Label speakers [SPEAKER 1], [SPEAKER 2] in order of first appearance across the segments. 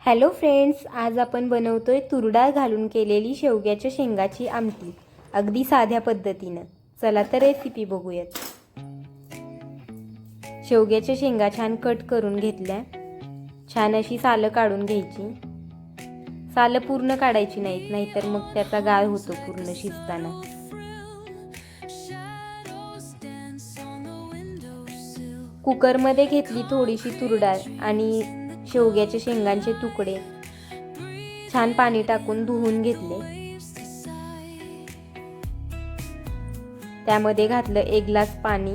[SPEAKER 1] Hello friends आज आपण बनवतोय तुरडाळ घालून केलेली शेवग्याच्या शेंगाची आमटी. अगदी साध्या पद्धतीनं. चला तर रेसिपी बघूयात. शेवग्याच्या शेंगा छान कट करून घेतल्या. छान अशी सालं काढून घ्यायची. सालं पूर्ण काढायची नाहीत नाहीतर मग त्याचा गाळ होतो पूर्ण शिजताना. कुकरमध्ये घेतली थोडीशी तुरडाळ आणि शेवग्याचे शेंगांचे तुकडे. छान पाणी टाकून धुवून घेतले. त्यामध्ये घातलं एक ग्लास पाणी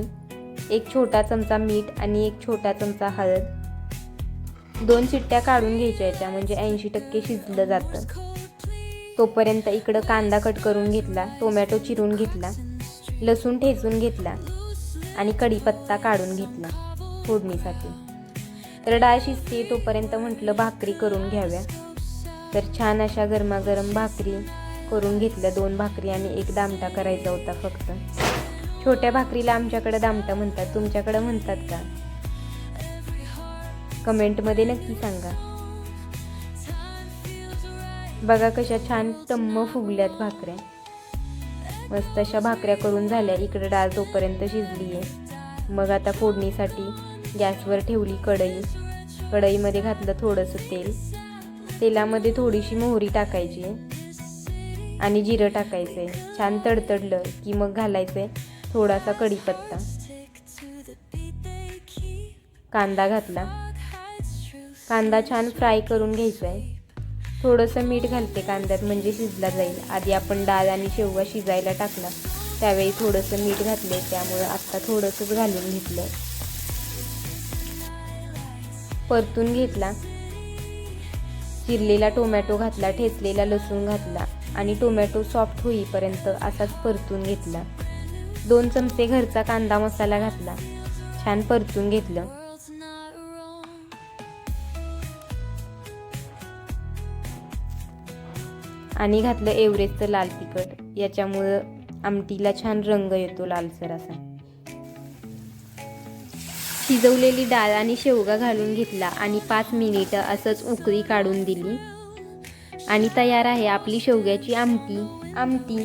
[SPEAKER 1] एक छोटा चमचा मीठ आणि एक छोटा चमचा हळद. दोन चिट्ट्या काढून घ्यायच्या याच्या म्हणजे ऐंशी टक्के शिजलं जातं. तोपर्यंत इकडं कांदा कट करून घेतला टोमॅटो चिरून घेतला लसूण ठेचून घेतला आणि कढीपत्ता काढून घेतला फोडणीसाठी. तर डाळ शिजते तोपर्यंत म्हटलं भाकरी करून घ्याव्या. तर छान अशा गरमागरम भाकरी करून घेतल्या. दोन भाकरी आणि एक दामटा करायचा होता फक्त. छोट्या भाकरीला आमच्याकडे दामटा म्हणतात. तुमच्याकडे म्हणतात का? कमेंटमध्ये नक्की सांगा. बघा कशा छान टम्म फुगल्यात भाकऱ्या. मस्त अशा भाकऱ्या करून झाल्या. इकडे डाळ तोपर्यंत शिजली आहे मग आता फोडणीसाठी गॅसवर ठेवली कढई. कढईमध्ये घातलं थोडंसं तेल. तेलामध्ये थोडीशी मोहरी टाकायची. आणि जिरं टाकायचं आहे छान तडतडलं की मग घालायचं आहे थोडासा कढीपत्ता. कांदा घातला. कांदा छान फ्राय करून घ्यायचा आहे थोडंसं मीठ घालते कांद्यात म्हणजे शिजला जाईल. आधी आपण डाळ आणि शेवगा शिजायला टाकला. त्यावेळी थोडंसं मीठ घातले त्यामुळे आत्ता थोडंसंच घालून घेतलं. परतून घेतला. चिरलेला टोमॅटो घातला ठेचलेला लसूण घातला आणि टोमॅटो सॉफ्ट होईपर्यंत असाच परतून घेतला. दोन चमचे घरचा कांदा मसाला घातला. छान परतून घेतलं. आणि घातलं एव्हरेजचं लाल तिखट. याच्यामुळं आमटीला छान रंग येतो लालसर असा. शिजवलेली डाळ आणि शेवगा घालून घेतला आणि पाच मिनिटं असंच उकळी काढून दिली. आणि तयार आहे आपली शेवग्याची आमटी. आमटी.